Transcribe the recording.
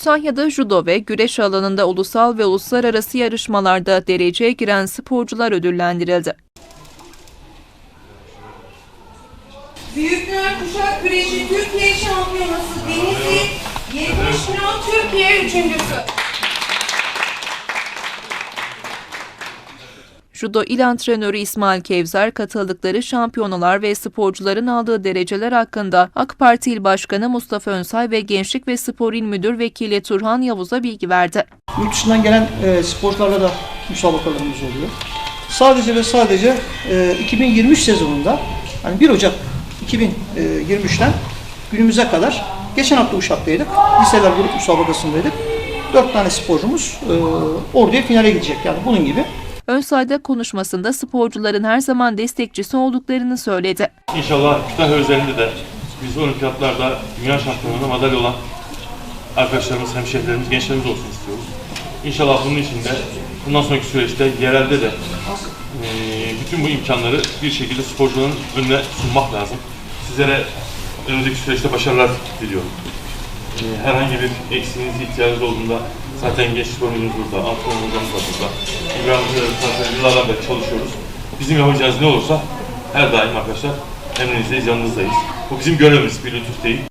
Kütahya'da judo ve güreş alanında ulusal ve uluslararası yarışmalarda dereceye giren sporcular ödüllendirildi. Büyükler Kuşak Güreşi Türkiye Şampiyonası Denizli 70 kilo Türkiye üçüncüsü. Judo il antrenörü İsmail Kevzer katıldıkları şampiyonalar ve sporcuların aldığı dereceler hakkında AK Parti İl Başkanı Mustafa Önsay ve Gençlik ve Spor İl Müdür Vekili Turhan Yavuz'a bilgi verdi. Yurt dışından gelen e, sporcularla da müsabakalarımız oluyor. Sadece ve sadece e, 2023 sezonunda hani 1 Ocak 2023'ten günümüze kadar geçen hafta Uşak'taydık. Liseler grup müsabakasındaydık. 4 tane sporcumuz e, orduya finale gidecek. Yani bunun gibi. Önsay da konuşmasında sporcuların her zaman destekçisi olduklarını söyledi. İnşallah Kütahya özelinde de biz olimpiyatlarda dünya şampiyonluğunda madalya olan arkadaşlarımız, hemşehrilerimiz, gençlerimiz olsun istiyoruz. İnşallah bunun için de bundan sonraki süreçte yerelde de bütün bu imkanları bir şekilde sporcuların önüne sunmak lazım. Sizlere önümüzdeki süreçte başarılar diliyorum. Herhangi bir eksiğiniz, ihtiyacınız olduğunda zaten genç spor müdürümüz burada, antrenörümüz da burada. İbrahim yıllardan beri çalışıyoruz. Bizim yapacağımız ne olursa her daim arkadaşlar emrinizdeyiz, yanınızdayız. Bu bizim görevimiz, bir lütuf değil.